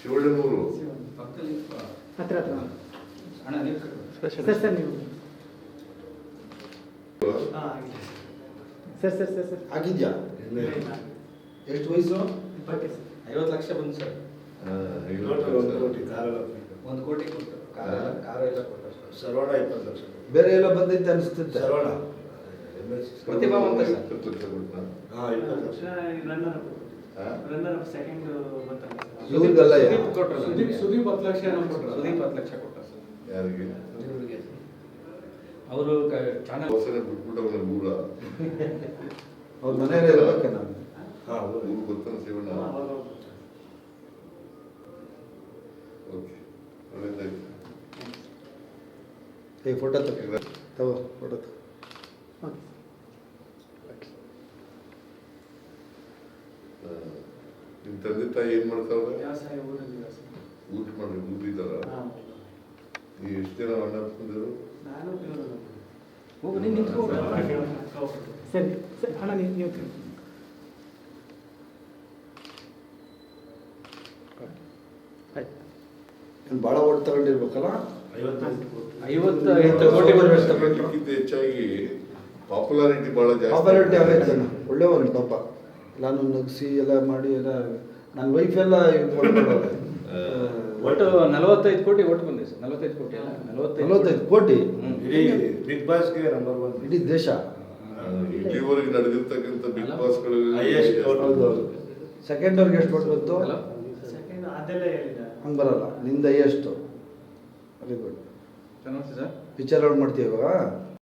ಶಿವಳ್ಳನೂರು ಪಕ್ಕದಲ್ಲಿ ಹತ್ರ ಹತ್ರ. ಸರ್ ಸರ್ ನೀವು. ಸರ್ ಸರ್ ಸರ್ ಸರ್ ಆಗಿದ್ಯಾ? ಎಷ್ಟು ವಯಸ್ಸು? ಇಪ್ಪತ್ತು ಐವತ್ತು ಲಕ್ಷ ಬಂತು ಸರ್ ಒಂದು. ಕೋಟಿ ಕಾರೆಲ್ಲ ಒಂದು ಕೋಟಿ ಕೊಟ್ಟು ಕಾರ ಕಾರ ಎಲ್ಲ ಕೊಟ್ಟು ಸರ್ ಸರ್ವಣ ಇಪ್ಪತ್ತು ಲಕ್ಷ. ಬೇರೆ ಎಲ್ಲ ಬಂದೈತೆ ಅನಿಸ್ತಿತ್ತು ಸರ್ವಣ ಪ್ರತಿಭಾವಂತ ಸರ್. ಇಪ್ಪತ್ತು ಲಕ್ಷ ಕೊಟ್ನಾ? ಹಾಂ ಇಪ್ಪತ್ತು ಲಕ್ಷ. ರನ್ನರ್ ಸೆಕೆಂಡ್ ಬರ್ತಾರೆ ಇವ್ರಿಗೆಲ್ಲ ಯಾ- ಸುದೀಪ್ ಕೊಟ್ರು ಸುದೀಪ್ ಸುದೀಪ್ ಹತ್ತು ಲಕ್ಷ ಏನೋ ಕೊಟ್ರು. ಸುದೀಪ್ ಹತ್ತು ಲಕ್ಷ ಕೊಟ್ಟ ಸರ್ ಯಾರಿಗೆ? ಅವರು ಚಾನಲ್ ಹೊಸನೆ ಬಿಟ್ಬಿಟ್ಟವ್ರೆ ಊರ ಅವ್ರ ಮನೆಯಲ್ಲಿ ಇರ್ಬೇಕೆ ನಾನು. ಹಾಂ ಗೊತ್ತಲ್ಲ ಶಿವಣ್ಣ. ಓಕೆ. ಒಳ್ಳೇದಾಯ್ತು. ಈ ಫೋಟೋ ತಗೋ. ತಗೋ ಫೋಟೋ ತಗೋ ಓಕೆ ಹಾ. ನಿಮ್ ತಂದೆ ತಾಯಿ ಏನ್ ಮಾಡ್ತಾವ್ರೆ ಊಟ ಮಾಡಿ ಊದಿದಾರ ನೀವು ಎಷ್ಟು ಜನ ಅಣ್ಣ ತಂದಿರು? ನಾನು ಹೋಗು ನೀನು ನಿಂತ್ಕೋ ಸರಿ ಸರಿ ಅಣ್ಣ ನೀವು ನೀವು ಆಯ್ತು ನೀನು ಭಾಳ ಓಟ್ ತಗೊಂಡಿರ್ಬೇಕಲ್ಲ? ಹೆಚ್ಚಾಗಿ ಪಾಪ್ಯುಲಾರಿಟಿ ಬಹಳ ಜಾಸ್ತಿ ಪಾಪ್ಯುಲಾರಿಟಿ ಆಗೈತೆ ಒಳ್ಳೆಯವನು ಪಾಪ ನಾನು ನಗಿಸಿ ಎಲ್ಲ ಮಾಡಿ ಎಲ್ಲ ನನ್ನ ವೈಫ್ ಎಲ್ಲ. ಒಟ್ಟು ನಲವತ್ತೈದು ಕೋಟಿ ಒಟ್ಟು ಬಂದಿದೆ ಸರ್ ನಲವತ್ತೈದು ಕೋಟಿ ಅಲ್ಲ ನಲವತ್ತೈದು ನಲವತ್ತೈದು ಕೋಟಿ. ಇಡೀ ಬಿಗ್ ಬಾಸ್ಗೆ ನಂಬರ್ ಒನ್ ಇಡೀ ದೇಶ? ಇಲ್ಲಿವರೆಗೆ ನಡೆದಿರ್ತಕ್ಕಂಥ ಬಿಗ್ ಬಾಸ್ಗಳು ಸೆಕೆಂಡ್ ಅವ್ರಿಗೆ ಎಷ್ಟು ಕೊಟ್ಟು ಬಂತು? ಹಲೋ ಸೆಕೆಂಡ್ ಅದೆಲ್ಲ ಹೇಳಿದ ಹಂಗೆ ಬರಲ್ಲ ನಿಂದ ಎಷ್ಟು ವೆರಿ ಗುಡ್ ಚೆನ್ನಾಗಿ ಸರ್? ಪಿಕ್ಚರ್ ಔಟ್ ಮಾಡ್ತೀವಿ ಇವಾಗ?